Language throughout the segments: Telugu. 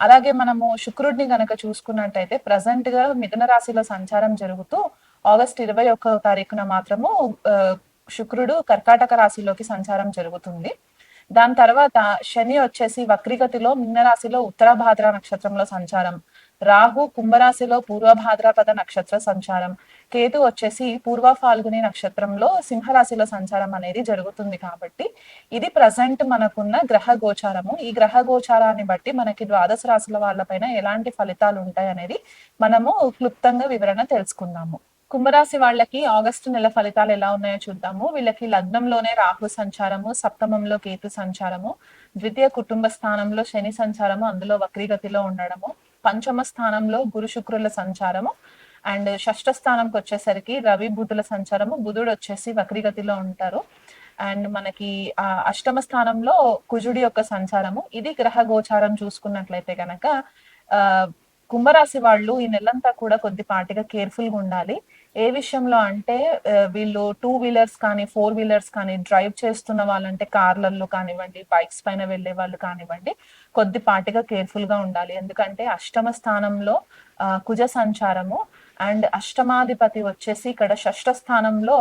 అలాగే మనము శుక్రుడిని గనక చూసుకున్నట్టయితే ప్రజెంట్గా మిథున రాశిలో సంచారం జరుగుతూ ఆగస్ట్ ఇరవై ఒక్క తారీఖున మాత్రము శుక్రుడు కర్కాటక రాశిలోకి సంచారం జరుగుతుంది. దాని తర్వాత శని వచ్చేసి వక్రిగతిలో మిథున రాశిలో ఉత్తరాభాద్ర నక్షత్రంలో సంచారం. రాహు కుంభరాశిలో పూర్వభాద్రపద నక్షత్ర సంచారం. కేతు వచ్చేసి పూర్వ ఫాల్గుని నక్షత్రంలో సింహరాశిలో సంచారం అనేది జరుగుతుంది కాబట్టి ఇది ప్రజెంట్ మనకున్న గ్రహ గోచారము. ఈ గ్రహ గోచారాన్ని బట్టి మనకి ద్వాదశ రాశుల వాళ్ళపైన ఎలాంటి ఫలితాలు ఉంటాయి అనేది మనము క్లుప్తంగా వివరణ తెలుసుకుందాము. కుంభరాశి వాళ్ళకి ఆగస్టు నెల ఫలితాలు ఎలా ఉన్నాయో చూద్దాము. వీళ్ళకి లగ్నంలోనే రాహు సంచారము సప్తమంలో కేతు సంచారము ద్వితీయ కుటుంబ స్థానంలో శని సంచారము అందులో వక్రీగతిలో ఉండడము పంచమ స్థానంలో గురు శుక్రుల సంచారము అండ్ షష్ఠ స్థానంకి వచ్చేసరికి రవి బుధుల సంచారము బుధుడు వచ్చేసి వక్రీగతిలో ఉంటారు. అండ్ మనకి ఆ అష్టమ స్థానంలో కుజుడి యొక్క సంచారము. ఇది గ్రహ గోచారం చూసుకున్నట్లయితే కనుక ఆ కుంభరాశి వాళ్ళు ఈ నెలంతా కూడా కొద్దిపాటిగా కేర్ఫుల్గా ఉండాలి ఏ విషయంలో అంటే వీళ్ళు టూ వీలర్స్ కానీ ఫోర్ వీలర్స్ కానీ డ్రైవ్ చేస్తున్న వాళ్ళంటే కార్లలో కానివ్వండి బైక్స్ పైన వెళ్ళే వాళ్ళు కానివ్వండి కొద్దిపాటిగా కేర్ఫుల్గా ఉండాలి. ఎందుకంటే అష్టమ స్థానంలో ఆ, కుజ సంచారము అండ్ అష్టమాధిపతి వచ్చేసి ఇక్కడ షష్ఠ స్థానంలో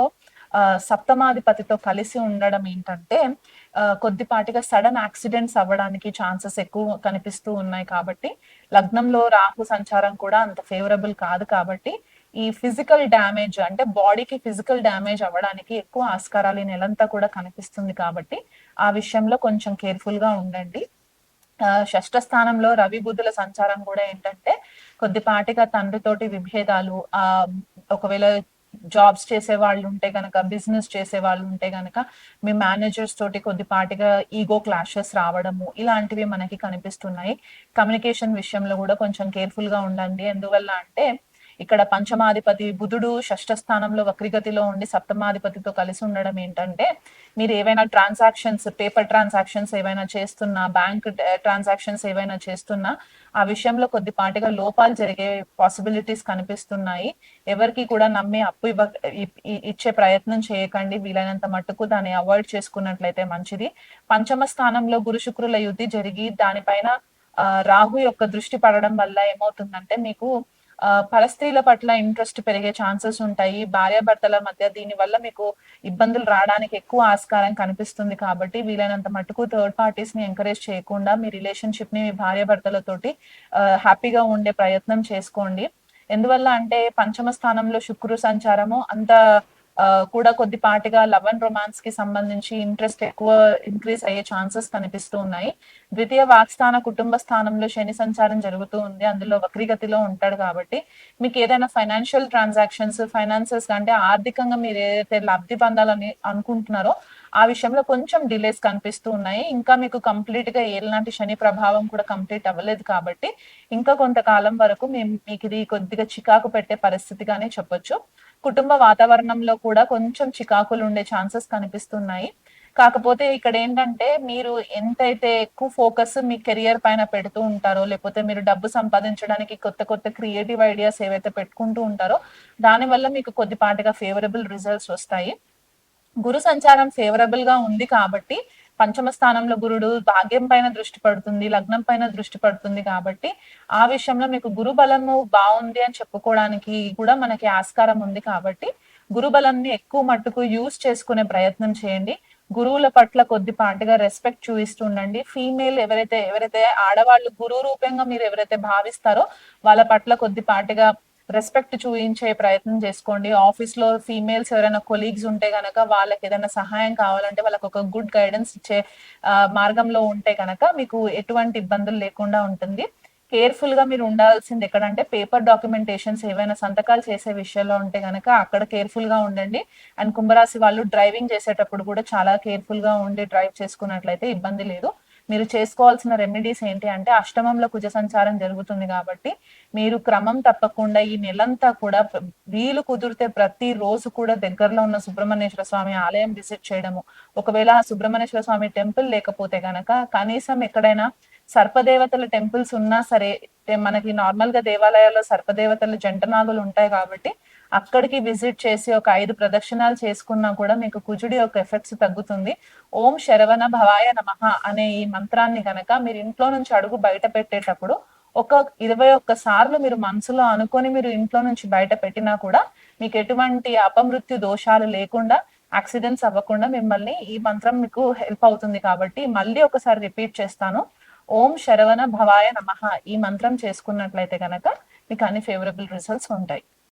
ఆ, సప్తమాధిపతితో కలిసి ఉండడం ఏంటంటే ఆ, కొద్దిపాటిగా సడన్ యాక్సిడెంట్స్ అవ్వడానికి ఛాన్సెస్ ఎక్కువ కనిపిస్తూ ఉన్నాయి కాబట్టి లగ్నంలో రాహు సంచారం కూడా అంత ఫేవరబుల్ కాదు కాబట్టి ఈ ఫిజికల్ డ్యామేజ్ అంటే బాడీకి ఫిజికల్ డ్యామేజ్ అవ్వడానికి ఎక్కువ ఆస్కారాలు ఈ నెలంతా కూడా కనిపిస్తుంది కాబట్టి ఆ విషయంలో కొంచెం కేర్ఫుల్గా ఉండండి. షష్ట షష్ఠ స్థానంలో రవి బుద్ధుల సంచారం కూడా ఏంటంటే కొద్దిపాటిగా తండ్రితోటి విభేదాలు ఆ ఒకవేళ జాబ్స్ చేసే వాళ్ళు ఉంటే గనక బిజినెస్ చేసే వాళ్ళు ఉంటే గనక మీ మేనేజర్స్ తోటి కొద్దిపాటిగా ఈగో క్లాషెస్ రావడము ఇలాంటివి మనకి కనిపిస్తున్నాయి. కమ్యూనికేషన్ విషయంలో కూడా కొంచెం కేర్ఫుల్గా ఉండండి. ఎందువల్ల అంటే ఇక్కడ పంచమాధిపతి బుధుడు షష్ఠ స్థానంలో వక్రిగతిలో ఉండి సప్తమాధిపతితో కలిసి ఉండడం ఏంటంటే మీరు ఏవైనా ట్రాన్సాక్షన్స్ పేపర్ ట్రాన్సాక్షన్స్ ఏవైనా చేస్తున్నా బ్యాంక్ ట్రాన్సాక్షన్స్ ఏవైనా చేస్తున్నా ఆ విషయంలో కొద్దిపాటిగా లోపాలు జరిగే పాసిబిలిటీస్ కనిపిస్తున్నాయి. ఎవరికి కూడా నమ్మి అప్పు ఇవ్వ ఇచ్చే ప్రయత్నం చేయకండి. వీలైనంత మట్టుకు దాన్ని అవాయిడ్ చేసుకున్నట్లయితే మంచిది. పంచమ స్థానంలో గురు శుక్రుల యుద్ధి జరిగి దానిపైన రాహు యొక్క దృష్టి పడడం వల్ల ఏమవుతుందంటే మీకు పరస్త్రీల పట్ల ఇంట్రెస్ట్ పెరిగే ఛాన్సెస్ ఉంటాయి. భార్యాభర్తల మధ్య దీని వల్ల మీకు ఇబ్బందులు రావడానికి ఎక్కువ ఆస్కారం కనిపిస్తుంది కాబట్టి వీలైనంత మటుకు థర్డ్ పార్టీస్ని ఎంకరేజ్ చేయకుండా మీ రిలేషన్షిప్ని మీ భార్యాభర్తలతోటి హ్యాపీగా ఉండే ప్రయత్నం చేసుకోండి. ఎందువల్ల అంటే పంచమ స్థానంలో శుక్రు సంచారము అంత కూడా కొద్దిపాటిగా లవ్ అండ్ రొమాన్స్కి సంబంధించి ఇంట్రెస్ట్ ఎక్కువ ఇంక్రీజ్ అయ్యే ఛాన్సెస్ కనిపిస్తూ ఉన్నాయి. ద్వితీయ వాక్స్థాన కుటుంబ స్థానంలో శని సంచారం జరుగుతూ ఉంది. అందులో వక్రీగతిలో ఉంటాడు కాబట్టి మీకు ఏదైనా ఫైనాన్షియల్ ట్రాన్సాక్షన్స్ ఫైనాన్సెస్ అంటే ఆర్థికంగా మీరు ఏదైతే లబ్ధి పొందాలని అనుకుంటున్నారో ఆ విషయంలో కొంచెం డిలేస్ కనిపిస్తూ ఉన్నాయి. ఇంకా మీకు కంప్లీట్గా ఏలాంటి శని ప్రభావం కూడా కంప్లీట్ అవ్వలేదు కాబట్టి ఇంకా కొంతకాలం వరకు మేము మీకు ఇది కొద్దిగా చికాకు పెట్టే పరిస్థితిగానే చెప్పొచ్చు. కుటుంబ వాతావరణంలో కూడా కొంచెం చికాకులు ఉండే ఛాన్సెస్ కనిపిస్తున్నాయి. కాకపోతే ఇక్కడ ఏంటంటే మీరు ఎంతైతే ఎక్కువ ఫోకస్ మీ కెరియర్ పైన పెడుతూ ఉంటారో లేకపోతే మీరు డబ్బు సంపాదించడానికి కొత్త కొత్త క్రియేటివ్ ఐడియాస్ ఏవైతే పెట్టుకుంటూ ఉంటారో దానివల్ల మీకు కొద్దిపాటిగా ఫేవరబుల్ రిజల్ట్స్ వస్తాయి. గురు సంచారం ఫేవరబుల్గా ఉంది కాబట్టి పంచమ స్థానంలో గురుడు భాగ్యం పైన దృష్టి పడుతుంది లగ్నం పైన దృష్టి పడుతుంది కాబట్టి ఆ విషయంలో మీకు గురు బలము బాగుంది అని చెప్పుకోవడానికి కూడా మనకి ఆస్కారం ఉంది కాబట్టి గురు బలాన్ని ఎక్కువ మట్టుకు యూజ్ చేసుకునే ప్రయత్నం చేయండి. గురువుల పట్ల కొద్దిపాటిగా రెస్పెక్ట్ చూపిస్తూ ఉండండి. ఫీమేల్ ఎవరైతే ఎవరైతే ఆడవాళ్ళు గురువు రూపంగా మీరు ఎవరైతే భావిస్తారో వాళ్ళ పట్ల కొద్దిపాటిగా రెస్పెక్ట్ చూపించే ప్రయత్నం చేసుకోండి. ఆఫీస్లో ఫీమేల్స్ ఎవరైనా కొలీగ్స్ ఉంటే గనక వాళ్ళకి ఏదైనా సహాయం కావాలంటే వాళ్ళకి ఒక గుడ్ గైడెన్స్ ఇచ్చే మార్గంలో ఉంటే గనక మీకు ఎటువంటి ఇబ్బందులు లేకుండా ఉంటుంది. కేర్ఫుల్గా మీరు ఉండాల్సింది ఎక్కడంటే పేపర్ డాక్యుమెంటేషన్స్ ఏవైనా సంతకాలు చేసే విషయంలో ఉంటే గనక అక్కడ కేర్ఫుల్గా ఉండండి. అండ్ కుంభరాశి వాళ్ళు డ్రైవింగ్ చేసేటప్పుడు కూడా చాలా కేర్ఫుల్గా ఉండి డ్రైవ్ చేసుకున్నట్లయితే ఇబ్బంది లేదు. మీరు చేసుకోవాల్సిన రెమెడీస్ ఏంటి అంటే అష్టమంలో కుజ సంచారం జరుగుతుంది కాబట్టి మీరు క్రమం తప్పకుండా ఈ నెలంతా కూడా వీలు కుదిరితే ప్రతి రోజు కూడా దగ్గరలో ఉన్న సుబ్రహ్మణ్యేశ్వర స్వామి ఆలయం విజిట్ చేయడము. ఒకవేళ ఆ సుబ్రహ్మణ్యేశ్వర స్వామి టెంపుల్ లేకపోతే గనక కనీసం ఎక్కడైనా సర్పదేవతల టెంపుల్స్ ఉన్నా సరే మనకి నార్మల్గా దేవాలయాల్లో సర్పదేవతల జంటనాగులు ఉంటాయి కాబట్టి అక్కడికి విజిట్ చేసి ఒక ఐదు ప్రదక్షిణాలు చేసుకున్నా కూడా మీకు కుజుడి యొక్క ఎఫెక్ట్స్ తగ్గుతుంది. ఓం శరవణ భవాయ నమః అనే ఈ మంత్రాన్ని కనుక మీరు ఇంట్లో నుంచి అడుగు బయట పెట్టేటప్పుడు ఒక ఇరవై ఒక్క సార్లు మీరు మనసులో అనుకొని మీరు ఇంట్లో నుంచి బయట పెట్టినా కూడా మీకు ఎటువంటి అపమృత్యు దోషాలు లేకుండా యాక్సిడెంట్స్ అవ్వకుండా మిమ్మల్ని ఈ మంత్రం మీకు హెల్ప్ అవుతుంది కాబట్టి మళ్ళీ ఒకసారి రిపీట్ చేస్తాను. ఓం శరవణ భవాయ నమః ఈ మంత్రం చేసుకున్నట్లయితే గనక మీకు అన్ని ఫేవరబుల్ రిజల్ట్స్ ఉంటాయి.